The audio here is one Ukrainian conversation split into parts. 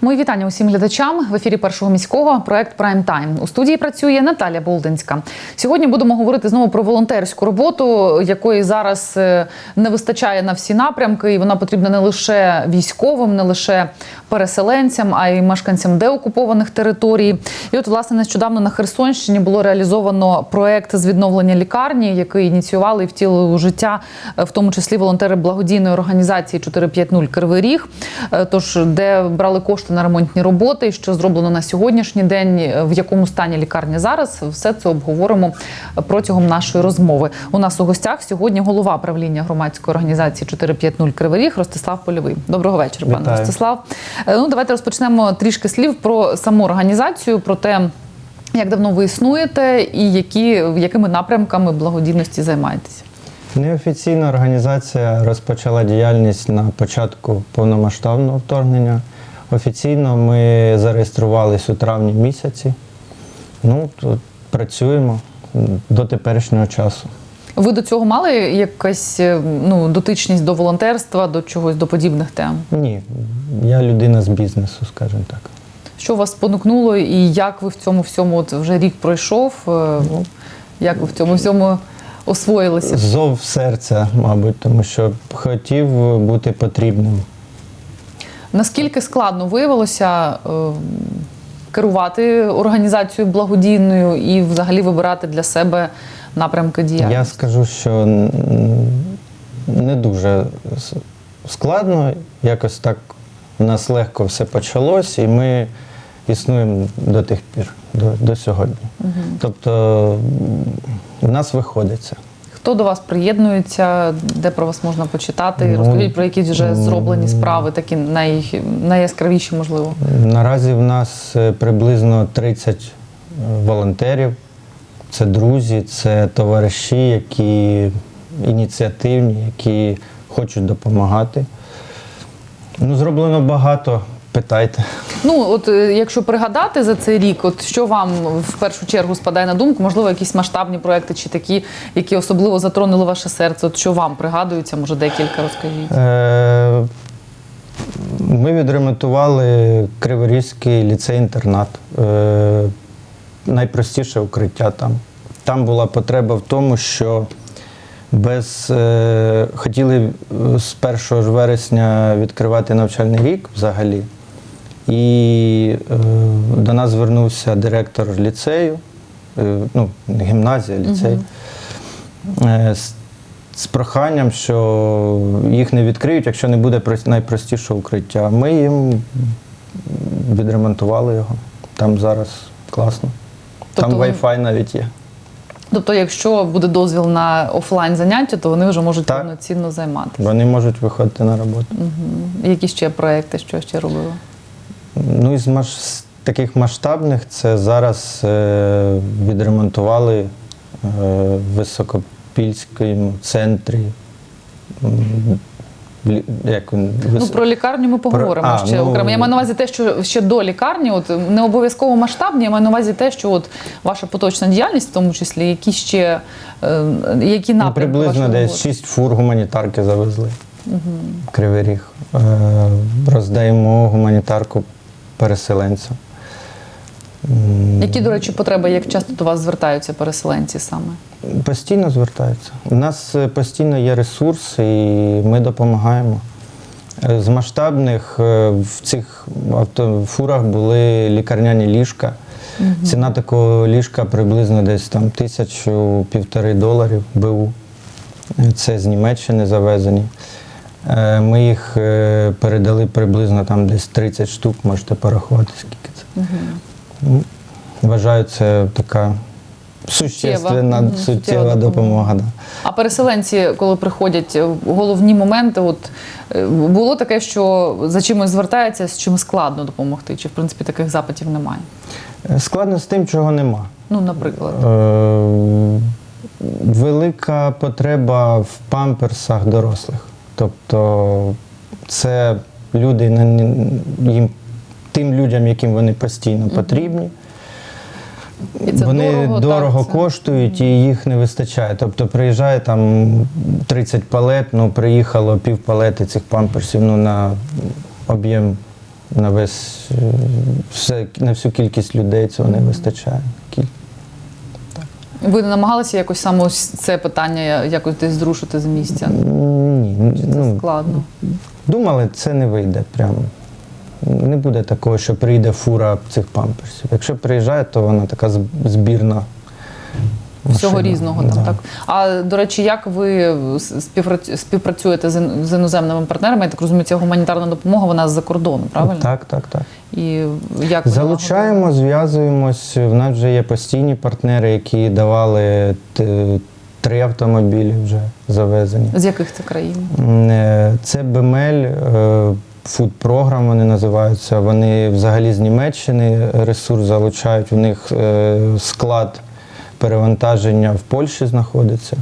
Мої вітання усім глядачам в ефірі першого міського проект Прайм Тайм. У студії працює Наталя Болдинська. Сьогодні будемо говорити знову про волонтерську роботу, якої зараз е, не вистачає на всі напрямки, і вона потрібна не лише військовим, не лише переселенцям, а й мешканцям деокупованих територій. І от, власне, нещодавно на Херсонщині було реалізовано проект з відновлення лікарні, який ініціювали і втілили у життя, е, в тому числі волонтери благодійної організації 450 Кривий Ріг. Е, Тож, де брали кошти на ремонтні роботи, що зроблено на сьогоднішній день, е, в якому стані лікарня зараз, все це обговоримо протягом нашої розмови. У нас у гостях сьогодні голова правління громадської організації 450 Кривий Ріг Ростислав Польовий. Доброго вечора, пане. Ростислав. Е, Ну, давайте розпочнемо трішки слів про саму організацію, про те, як давно ви існуєте і які, якими напрямками благодійності займаєтеся. Неофіційна організація розпочала діяльність на початку повномасштабного вторгнення. Офіційно ми зареєструвалися у травні місяці. Ну, тут працюємо до теперішнього часу. Ви до цього мали якась е, ну, дотичність до волонтерства, до чогось до подібних тем? Ні, я людина з бізнесу, скажімо так. Що вас спонукнуло, і як ви в цьому всьому от вже рік пройшов? е, Ну, як ви в цьому всьому освоїлися? Зов серця, мабуть, тому що хотів бути потрібним. Наскільки складно виявилося е, керувати організацією благодійною і взагалі вибирати для себе напрямки Я скажу, що не дуже складно. Якось так у нас легко все почалось, і ми існуємо до тих пір, до, до сьогодні. Тобто в нас виходить це. Хто до вас приєднується, де про вас можна почитати? Ну, Розкажіть про якісь вже зроблені справи, такі най, найяскравіші, можливо. Наразі в нас е, приблизно 30 е, волонтерів. Це друзі, це товариші, які ініціативні, які хочуть допомагати. Ну, зроблено багато. Питайте. Ну, от е, якщо пригадати за цей рік, от що вам в першу чергу спадає на думку, можливо, якісь масштабні проекти чи такі, які особливо затронули ваше серце? От що вам пригадується, може декілька розкажіть? Е, Ми відремонтували Криворізький ліцей-інтернат. Е, Найпростіше укриття там. Там була потреба в тому, що без, е, хотіли з 1 вересня відкривати навчальний рік взагалі. І е, до нас звернувся директор ліцею, е, ну, гімназія, ліцей, е, з, з проханням, що їх не відкриють, якщо не буде прос- найпростішого укриття. Ми їм відремонтували його. Там зараз класно. Тобто Там Wi-Fi навіть є. Тобто, якщо буде дозвіл на офлайн заняття, то вони вже можуть Так. повноцінно займатися. Вони можуть виходити на роботу. Мгм. Які ще проекти, що ще робили? Ну, із маш... таких масштабних це зараз е... відремонтували е... в Високопільському центрі. Як він? Ну про лікарню ми поговоримо а, ще ну- окремо. Я маю на увазі те, що ще до лікарні, от не обов'язково масштабні, я маю на увазі те, що от ваша поточна діяльність, в тому числі, які ще е, які Ну, приблизно десь роботи? 6 фур гуманітарки завезли. в Кривий Ріг. Е, Роздаємо гуманітарку переселенцям. Які, до речі, потреби, як часто до вас звертаються переселенці саме? Постійно звертаються. У нас е, постійно є ресурс, і ми допомагаємо. Е, З масштабних е, в цих авто, фурах були лікарняні ліжка. Ціна такого ліжка приблизно десь там тисячу півтори доларів БУ. Це з Німеччини завезені. Е, Ми їх е, передали приблизно там десь 30 штук, можете порахувати, скільки це. Ну, Вважаю, це така существенна, суттєва, суттєва допомога. да. А переселенці, коли приходять, е, головні моменти, от було таке, що за чимось звертається, з чим складно допомогти, чи в принципі таких запитів немає? Складно з тим, чого нема. Ну, наприклад. Е, Велика потреба в памперсах дорослих. Тобто це люди, їм, тим людям, яким вони постійно потрібні. І це вони дорого, дорого, так, це- коштують і їх не вистачає. Тобто приїжджає там 30 палет, ну приїхало пів палети цих памперсів ну, на об'єм на весь е, все, на всю кількість людей цього не вистачає. Ви не намагалися якось саме ось це питання якось десь зрушити з місця? Ні, Це ну, складно. думали, це не вийде прямо. Не буде такого, що прийде фура цих памперсів. Якщо приїжджає, то вона така збірна. Всього машина. різного там Да. так. А до речі, як ви співпрацюєте з іноземними партнерами? Я так розумію, ця гуманітарна допомога вона з-за кордону, правильно? Так, так, так. І як Залучаємо, зв'язуємось. В нас вже є постійні партнери, які давали три автомобілі вже завезені. з яких це країн? Е, Це Бемель, фуд програм вони називаються. Вони взагалі з Німеччини ресурс залучають. У них е, склад перевантаження в Польщі знаходиться.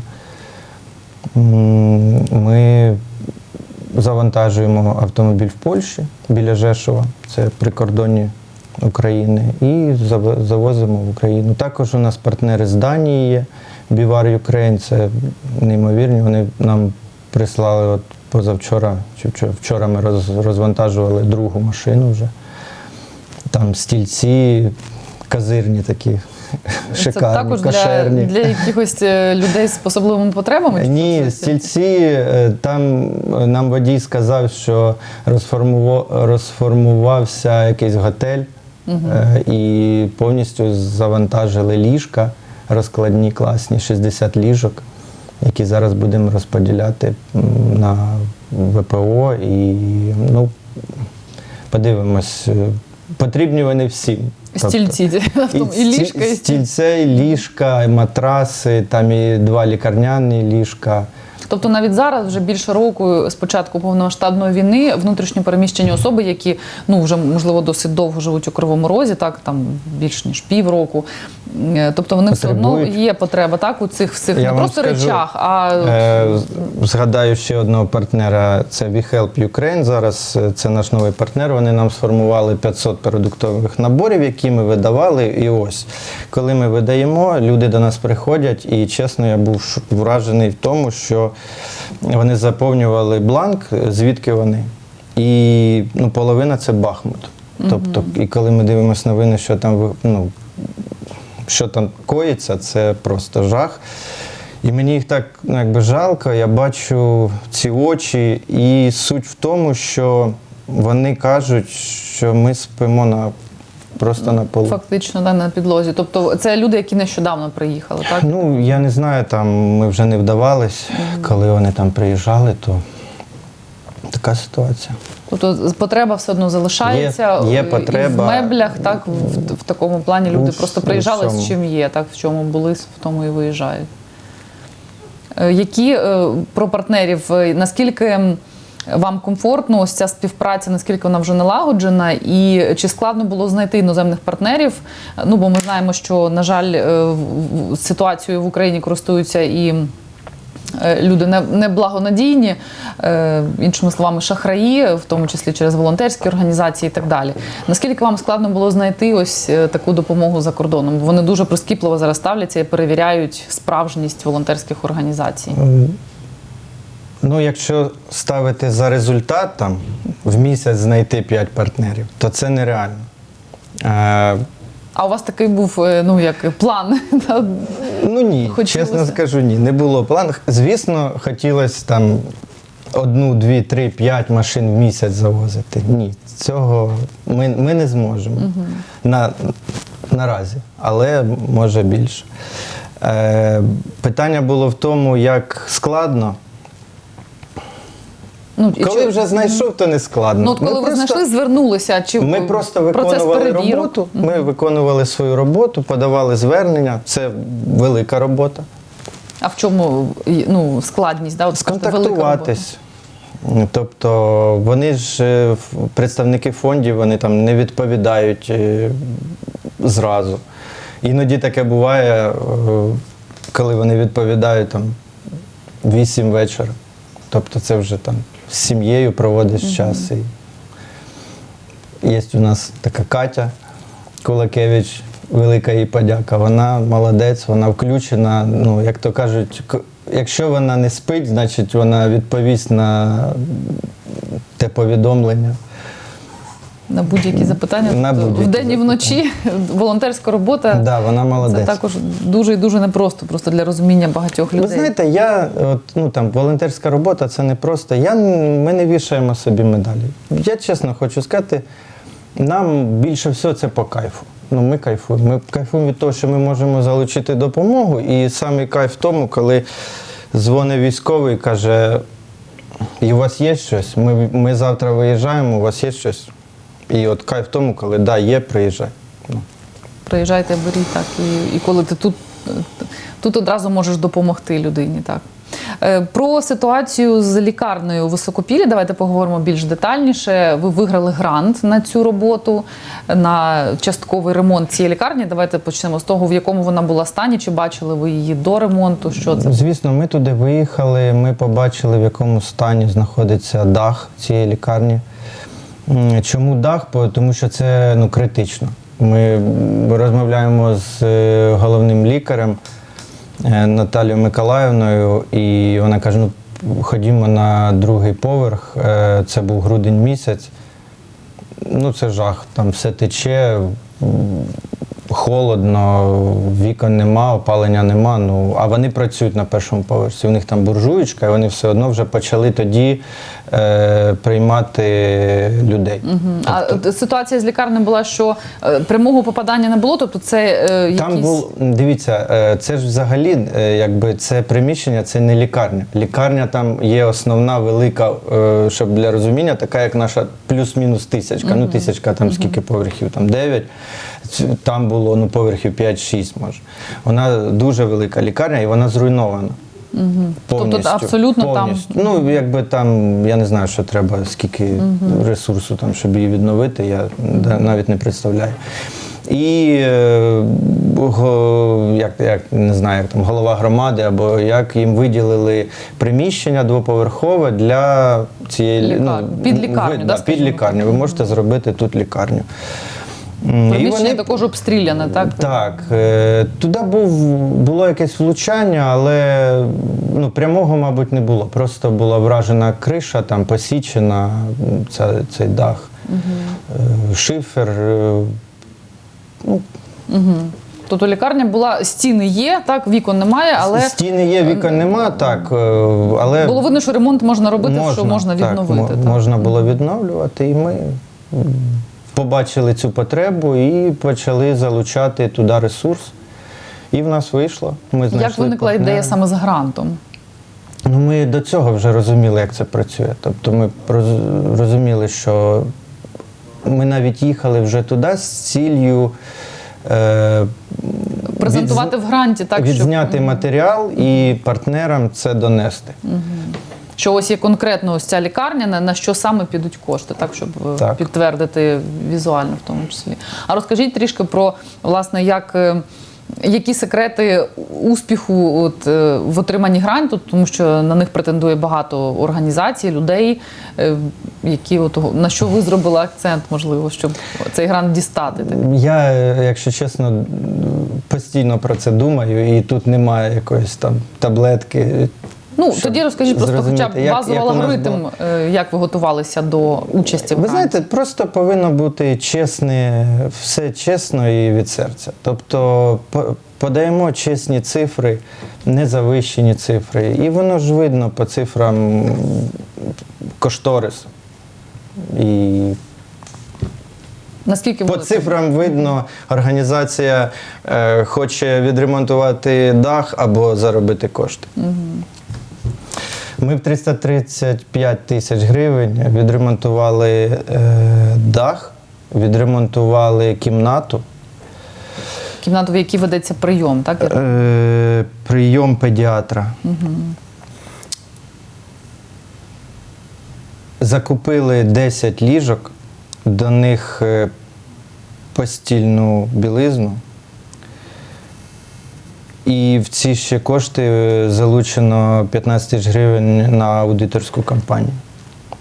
Ми завантажуємо автомобіль в Польщі біля Жешова, це прикордонні України, і завозимо в Україну. Також у нас партнери з Данії є. Бівар Юкрейн, це неймовірні. Вони нам прислали от позавчора, чи вчора, ми роз, розвантажували другу машину вже. Там стільці казирні такі, це також для, кошерні. для якихось е, людей з особливими потребами? Ні, стільці е, там е, нам водій сказав, що розформувався якийсь готель е, і повністю завантажили ліжка розкладні, класні, 60 ліжок, які зараз будемо розподіляти на ВПО. І ну, подивимось, потрібні вони всім. Тобто Стільці, тобто і, і ліжка, і стільце, і ліжка, і матраси, там і два лікарняні ліжка. Тобто навіть зараз, вже більше року, з початку повномасштабної війни, внутрішньо переміщені особи, які ну вже можливо досить довго живуть у Кривому Розі, так там більш ніж півроку. Е, Тобто вони все одно є потреба так у цих всіх не просто скажу, речах, а Е, Згадаю ще одного партнера, це WeHelp Ukraine. Зараз е, це наш новий партнер. Вони нам сформували 500 продуктових наборів, які ми видавали. І ось, коли ми видаємо, люди до нас приходять, і чесно, я був вражений в тому, що вони заповнювали бланк, звідки вони. І ну, половина це Бахмут. Тобто, і коли ми дивимося новини, що там ну, що там коїться, це просто жах. І мені їх так ну, якби жалко, я бачу ці очі, і суть в тому, що вони кажуть, що ми спимо на, просто на полу. фактично да, на підлозі. Тобто це люди, які нещодавно приїхали, так? Ну, я не знаю, там ми вже не вдавались, коли вони там приїжджали, то така ситуація. Тобто потреба все одно залишається Є- є і в меблях, так в, в такому плані люди Ну, просто приїжджали з чим є, так в чому були, в тому і виїжджають. Е, Які е, про партнерів, е, наскільки вам комфортно ось ця співпраця, наскільки вона вже налагоджена, і чи складно було знайти іноземних партнерів? Ну бо ми знаємо, що на жаль, е, ситуацією в Україні користуються і. е, Люди не- неблагонадійні, е, іншими словами, шахраї, в тому числі через волонтерські організації і так далі. Наскільки вам складно було знайти ось таку допомогу за кордоном? Вони дуже прискіпливо зараз ставляться і перевіряють справжність волонтерських організацій. Ну, якщо ставити за результат там в місяць знайти 5 партнерів, то це нереально. Е, А у вас такий був е, ну як план? Ну ні, Хотілося. чесно скажу, ні. Не було плану. Звісно, хотілося там одну, дві, три, п'ять машин в місяць завозити. Ні, цього ми, ми не зможемо на, наразі, але може більше. Е, питання було в тому, як складно. Ну, і Коли чи- вже знайшов, то не складно. Ну, от коли Ми ви просто- знайшли, звернулися, чи Ми просто процес виконували перевірок? роботу. Ми виконували свою роботу, подавали звернення. Це велика робота. А в чому ну, складність? Да? От скажете, велика робота. Сконтактуватись. Тобто вони ж е, ф- представники фондів вони там не відповідають е, зразу. Іноді таке буває, е, коли вони відповідають там 8 вечора. Тобто це вже там з сім'єю проводиш час. І є у нас така Катя Кулакевич, велика їй подяка. Вона молодець, вона включена. Ну, як то кажуть, якщо вона не спить, значить вона відповість на те повідомлення. На будь-які запитання На Тобто будь-які вдень і вночі волонтерська робота. Да, вона Це також дуже і дуже непросто, просто для розуміння багатьох людей. Ви знаєте, я от, ну там волонтерська робота це не просто. Я, ми не вішаємо собі медалі. Я чесно хочу сказати, нам більше всього це по кайфу. Ну, ми кайфуємо. Ми кайфуємо від того, що ми можемо залучити допомогу. І саме кайф в тому, коли дзвонить військовий і каже: і у вас є щось? Ми, ми завтра виїжджаємо, у вас є щось. І от кайф в тому, коли да, є, приїжджай. Ну. Приїжджайте, беріть так. І, і коли ти тут, тут одразу можеш допомогти людині. Так. Е, Про ситуацію з лікарнею Високопілі давайте поговоримо більш детальніше. Ви виграли грант на цю роботу, на частковий ремонт цієї лікарні. Давайте почнемо з того, в якому вона була стані, чи бачили ви її до ремонту. Що це? Звісно, ми туди виїхали, ми побачили, в якому стані знаходиться дах цієї лікарні. Чому дах? Тому що це ну, критично. Ми розмовляємо з е, головним лікарем е, Наталією Миколаївною, і вона каже: ну, ходімо на другий поверх. Е, Це був грудень місяць. Ну, це жах. Там все тече, холодно, вікон нема, опалення нема. Ну, а вони працюють на першому поверсі. У них там буржуєчка, і вони все одно вже почали тоді е, приймати людей. Мгм. А ситуація з лікарнею була, що е, прямого попадання не було, тобто це е, якісь... Там був, дивіться, е, це ж взагалі, е, якби це приміщення, це не лікарня. Лікарня там є основна велика, е, щоб для розуміння, така як наша плюс-мінус тисячка. Ну, тисячка там скільки поверхів, там 9. Там було ну, поверхів 5-6 може. Вона дуже велика лікарня і вона зруйнована. Повністю, абсолютно там- Ну, якби там, я не знаю, що треба, скільки ресурсу там, щоб її відновити, я навіть не представляю. І е, як, як не знаю, як там голова громади, або як їм виділили приміщення двоповерхове для цієї лі- Лікарні. Під лікарню, ви- да, під лікарню. Ви можете зробити тут лікарню. Приміщення вони- також обстріляне, так? так, е, туди був, було якесь влучання, але ну, прямого, мабуть, не було. Просто була вражена криша, там посічена ця, цей дах, Е, шифер. е, Ну, Угу. Тобто лікарня була, стіни є, так, вікон немає, але Стіни є, вікон нема, так. Але було видно, що ремонт можна робити, що можна відновити. мо- так. Можна було відновлювати, і ми побачили цю потребу і почали залучати туди ресурс. І в нас вийшло. Ми Як виникла партнера. ідея саме з грантом? Ну, ми до цього вже розуміли, як це працює. Тобто ми розуміли, що ми навіть їхали вже туди з ціллю е, Презентувати відз- в гранті, так щоб відзняти матеріал і партнерам це донести. Що ось є конкретно ось ця лікарня, на, на що саме підуть кошти, так щоб е, Так. підтвердити візуально в тому числі. А розкажіть трішки про власне, як. е, Які секрети успіху от, е, в отриманні гранту, тому що на них претендує багато організацій, людей, які от, на що ви зробили акцент, можливо, щоб цей грант дістати? Так? Я, якщо чесно, постійно про це думаю, і тут немає якоїсь там таблетки. Ну щоб тоді розкажіть просто хоча б як- базовий як алгоритм, було. е, як ви готувалися до участі в Ви знаєте, просто повинно бути чесне, все чесно і від серця. Тобто подаємо чесні цифри, незавищені цифри. І воно ж видно по цифрам кошторис. І Наскільки по цифрам видно, організація е, хоче відремонтувати дах або заробити кошти. Ми в 335 тисяч гривень відремонтували е, дах, відремонтували кімнату, кімнату, в якій ведеться прийом, так? Е, прийом педіатра. Закупили 10 ліжок, до них е, постільну білизну. І в ці ще кошти е, залучено 15 тисяч гривень на аудиторську кампанію.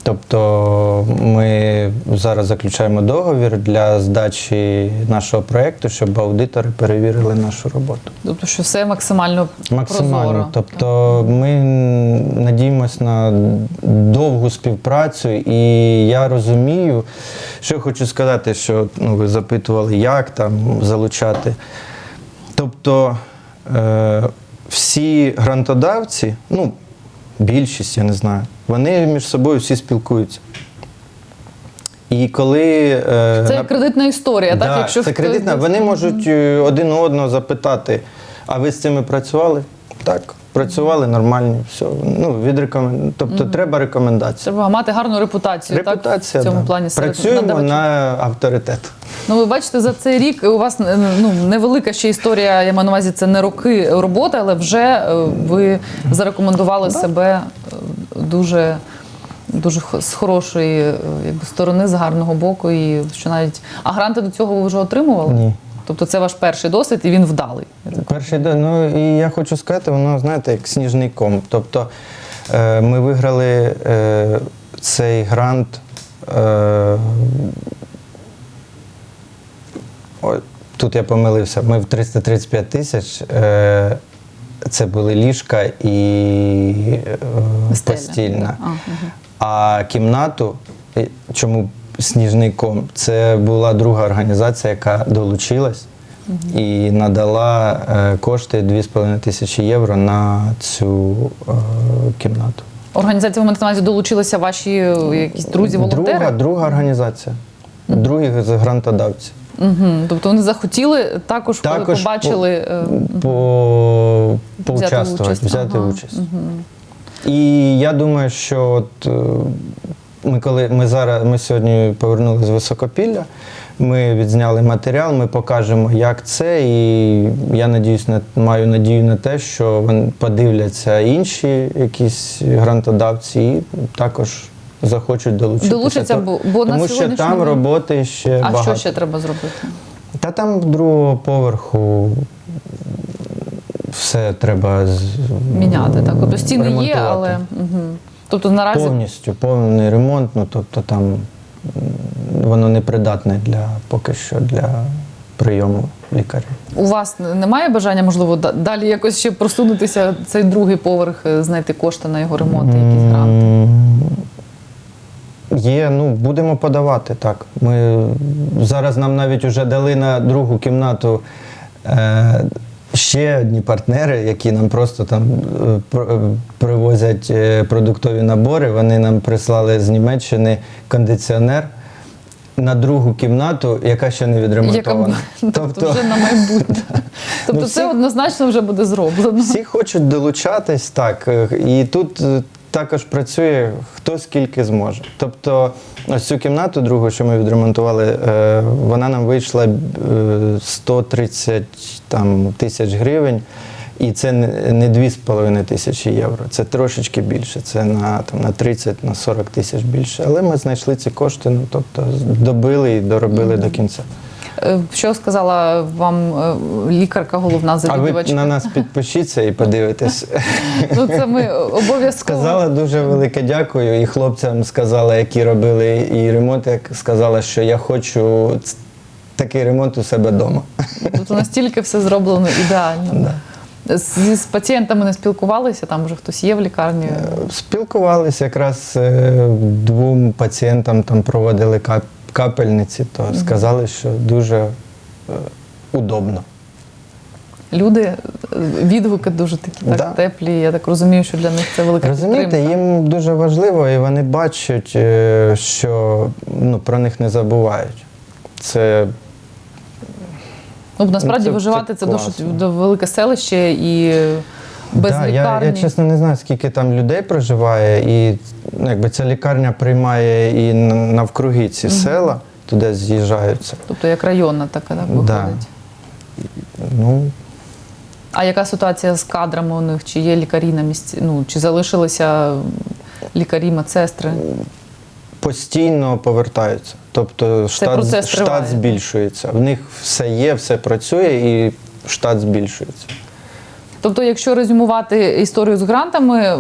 Тобто ми зараз заключаємо договір для здачі нашого проєкту, щоб аудитори перевірили нашу роботу. Тобто, що все максимально, Максимально. прозоро. Тобто ми надіємося на довгу співпрацю, і я розумію, що я хочу сказати, що ну, ви запитували, як там залучати. Тобто всі грантодавці, ну, більшість, я не знаю, вони між собою всі спілкуються. І коли. е, Це як кредитна історія, так? Якщо це кредитна. Вони можуть е, один одного запитати, а ви з цими працювали? Так, працювали нормально, все. Ну, від відрекомен... Тобто треба рекомендації. Треба мати гарну репутацію, Репутація, так? В цьому да. плані серед Працюємо надавачів. на авторитет. Ну, ви бачите, за цей рік у вас е, ну, невелика ще історія, я маю на увазі, це не роки роботи, але вже е, ви зарекомендували себе е, дуже, дуже з хорошої якби, сторони, з гарного боку. І що навіть... А гранти до цього ви вже отримували? Ні. Тобто це ваш перший досвід і він вдалий. Перший ну і я хочу сказати, воно, знаєте, як сніжний ком. Тобто е, ми виграли е, цей грант. Е, тут я помилився. Ми в 335 тисяч. Е, це були ліжка і е, постільна. А, кімнату, чому сніжний ком? Це була друга організація, яка долучилась і надала е, кошти 2,5 тисячі євро на цю е, кімнату. Організація на увазі долучилися ваші е, якісь друзі, волонтери? Друга, друга організація, другі з грантодавці. Угу. Тобто вони захотіли також, коли Також побачили. е, По, поучаствувати, участь. взяти Ага, участь. І я думаю, що от, ми коли ми зараз ми сьогодні повернулися з високопілля, ми відзняли матеріал, ми покажемо, як це. І я надіюсь, на маю надію на те, що вони подивляться інші якісь грантодавці і також захочуть долучитися. Долучаться, бо- бо на тому що там день- роботи ще А багато. що ще треба зробити? Та там другого поверху все треба з- Міняти так. Тобто стіни є, але угу. Тобто наразі повністю повний ремонт. Ну тобто там воно не придатне для поки що для прийому лікаря. у вас немає бажання, можливо, далі якось ще просунутися цей другий поверх, е, знайти кошти на його ремонт, і якісь гранти. Є, ну будемо подавати так. Ми зараз нам навіть вже дали на другу кімнату е, ще одні партнери, які нам просто там е, е, привозять е, продуктові набори. Вони нам прислали з Німеччини кондиціонер на другу кімнату, яка ще не відремонтована. тобто, вже на майбутнє. Тобто, Ну, це всі- однозначно вже буде зроблено. всі хочуть долучатись, так. І тут також працює хто скільки зможе. Тобто, ось цю кімнату другу, що ми відремонтували, е, вона нам вийшла е, 130 там, тисяч гривень. І це не не 2,5 тисячі євро, це трошечки більше, це на, там, на 30 на 40 тисяч більше. Але ми знайшли ці кошти, ну тобто добили і доробили до кінця. Е, Що сказала вам е, лікарка, головна А ви завідувачка? на нас підпишіться і подивитесь. Ну це ми обов'язково. Сказала дуже велике дякую. І хлопцям сказала, які робили і ремонт, як сказала, що я хочу такий ремонт у себе вдома. Тобто настільки все зроблено ідеально. З, з пацієнтами не спілкувалися, там вже хтось є в лікарні. Спілкувалися якраз е, двом пацієнтам там проводили кап- капельниці, то сказали, що дуже е, удобно. Люди, е, відгуки дуже такі так, Да. теплі. Я так розумію, що для них це велика Розумієте, підтримка. їм дуже важливо, і вони бачать, е, що ну, про них не забувають. Це Ну, насправді це- виживати це це, дуже класно. до велике селище і без да, лікарні. Я, я чесно не знаю, скільки там людей проживає, і ну, якби ця лікарня приймає і навкруги ці села, туди з'їжджаються. Тобто як районна така, так, виходить. Да. Ну, А яка ситуація з кадрами у них? Чи є лікарі на місці? Ну, чи залишилися лікарі, медсестри? постійно повертаються. Тобто штат, штат збільшується. В них все є, все працює і штат збільшується. Тобто, якщо резюмувати історію з грантами,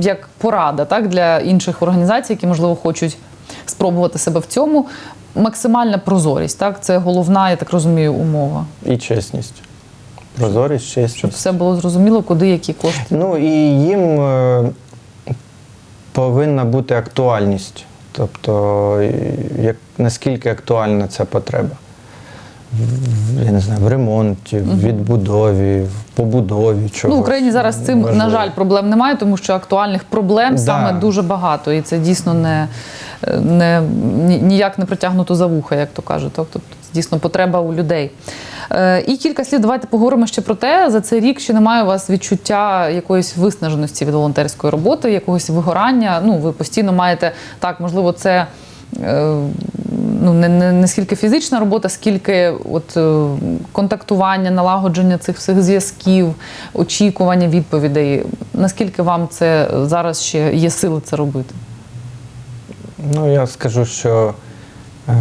як порада так, для інших організацій, які, можливо, хочуть спробувати себе в цьому, максимальна прозорість. Так? Це головна, я так розумію, умова. І чесність. Прозорість, чесність. Щоб все було зрозуміло, куди які кошти. Ну і їм е, повинна бути актуальність. Тобто, як, наскільки актуальна ця потреба. Я не знаю, в ремонті, в відбудові, в побудові чогось. Ну, в Україні зараз з цим, на жаль, проблем немає, тому що актуальних проблем Да. саме дуже багато. І це дійсно не, не ніяк не притягнуто за вуха, як то кажуть. Тобто дійсно потреба у людей. Е, І кілька слів. Давайте поговоримо ще про те. За цей рік чи немає у вас відчуття якоїсь виснаженості від волонтерської роботи, якогось вигорання. Ну, ви постійно маєте так, можливо, це. Ну, не, не, не скільки фізична робота, скільки от, е, контактування, налагодження цих всіх зв'язків, очікування відповідей. Наскільки вам це зараз ще є сили це робити? Ну, я скажу, що е,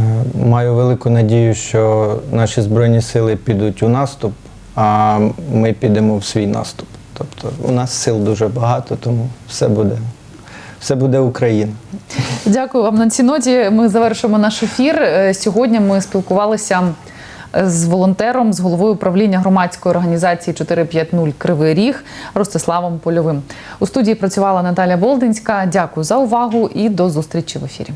маю велику надію, що наші Збройні сили підуть у наступ, а ми підемо в свій наступ. Тобто у нас сил дуже багато, тому все буде, все буде Україна. Дякую вам на цій ноті. Ми завершимо наш ефір. Е, Сьогодні ми спілкувалися з волонтером, з головою управління громадської організації 450 Кривий Ріг Ростиславом Польовим. У студії працювала Наталя Болдинська. Дякую за увагу і до зустрічі в ефірі.